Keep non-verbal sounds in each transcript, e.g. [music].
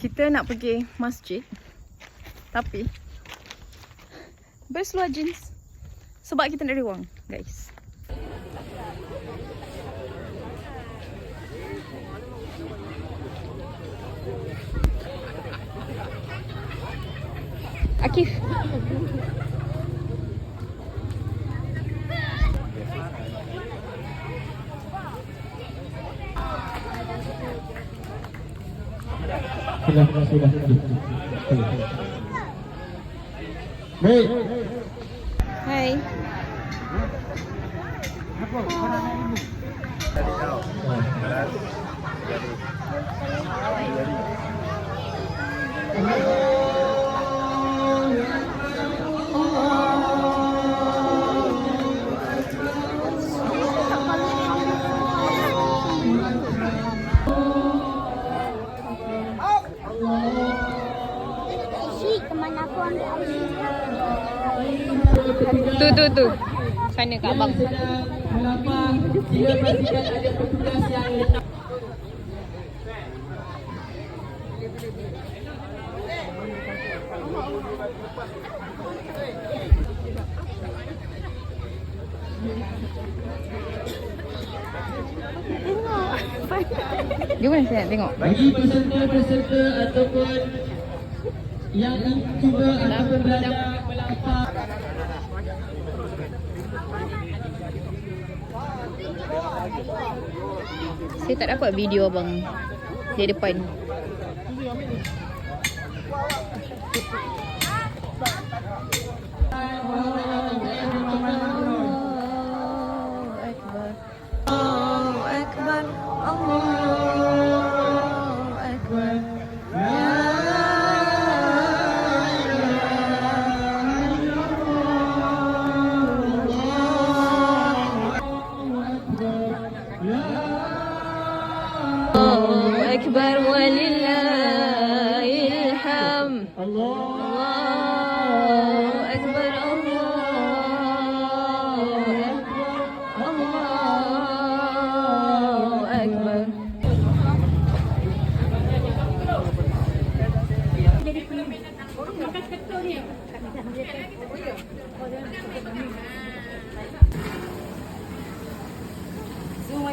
Kita nak pergi masjid. Tapi berseluar jeans. Sebab kita nak ada wang, guys. Akif. Hey, hey, Hei. Hei. Apa? Apa? Tu tu. Sana kat abang. Dia mana saya nak tengok? Bagi peserta-peserta ataupun yang cuba ataupun belajar melapar Saya tak dapat video abang di depan.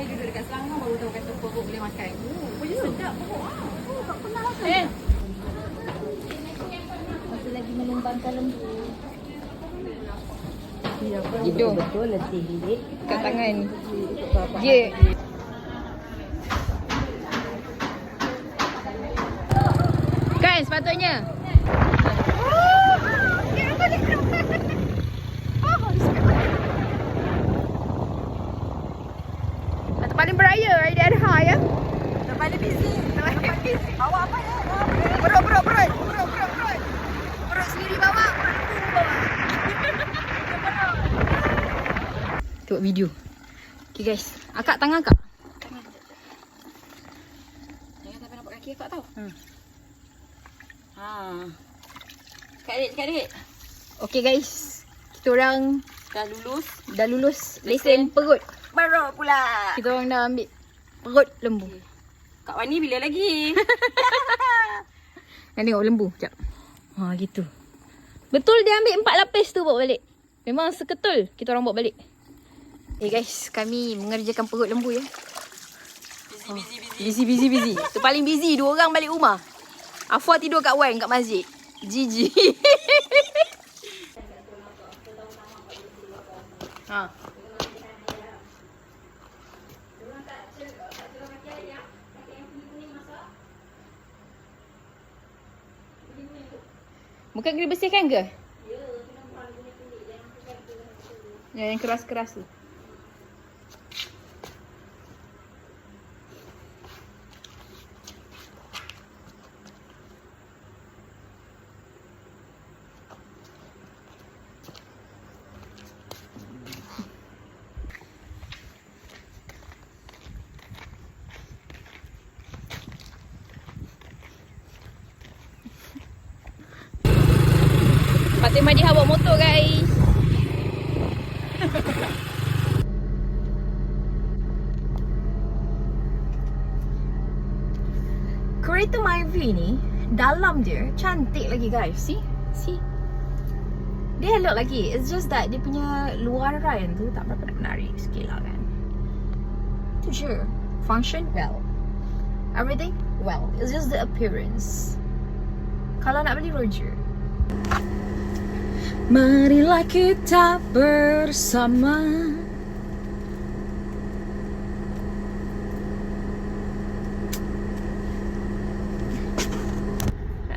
Duduk dekat Selangor baru tahu kata pokok boleh makan. Oh, punya sedap pokok. Ah, oh, tak pernah rasa. Eh, Menumbangkan lembu Hidung. Betul letih bilik Kat tangan. Dia. Kan sepatutnya. Paling beraya Aidil Adha ya. paling busy. Paling busy. Awak apa ya? Perut, perut, perut. Perut, perut, perut. Perut sendiri bawa, perut lembu bawa. Tengok video. Okay guys. Akak tangan akak. Jangan sampai nampak kaki akak tau. Hmm. Ha. Kak Adik, Kak Adik. Okay guys. Kita orang Dah lulus. dah lulus lesen perut. Baru pula. Kita orang dah ambil perut lembu. Kak Wani bila lagi? [laughs] Nak tengok lembu sekejap. Ha gitu. Betul dia ambil empat lapis tu bawa balik. Memang seketul kita orang bawa balik. Eh guys, kami mengerjakan perut lembu ya. busy, busy, busy. Busy busy busy. Tu paling busy dua orang balik rumah. Afwa tidur kat Wan kat masjid. Gigi. [laughs] ha. Bukan kena bersihkan ke? Ya, yang keras-keras tu. Fatimah Diha bawa motor guys. Kereta Myvi ni dalam dia cantik lagi guys. See? See? Dia elok lagi. It's just that dia punya luaran tu tak berapa nak menarik sikit lah kan. Tu je. Function well. Everything well. It's just the appearance. Kalau nak beli Roger. Marilah kita bersama.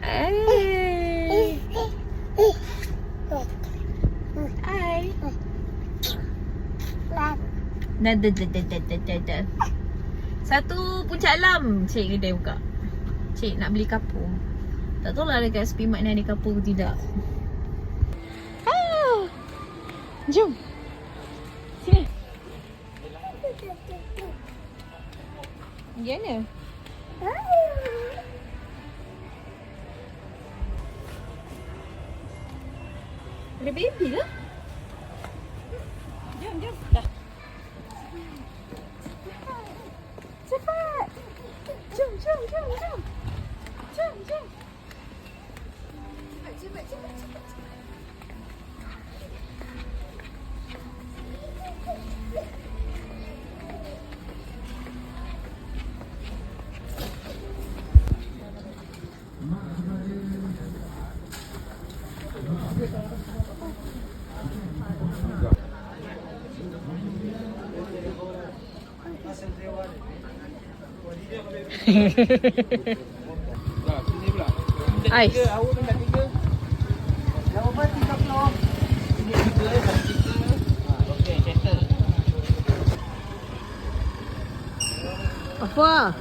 Hai. Dah, dah, dah, dah, dah, dah. Satu puncak alam Cik kedai buka Cik nak beli kapur Tak tahu lah dekat Spimat ni ada kapur ke tidak. Jom. Sini. Gimana? Ada baby lah Ais. Apa?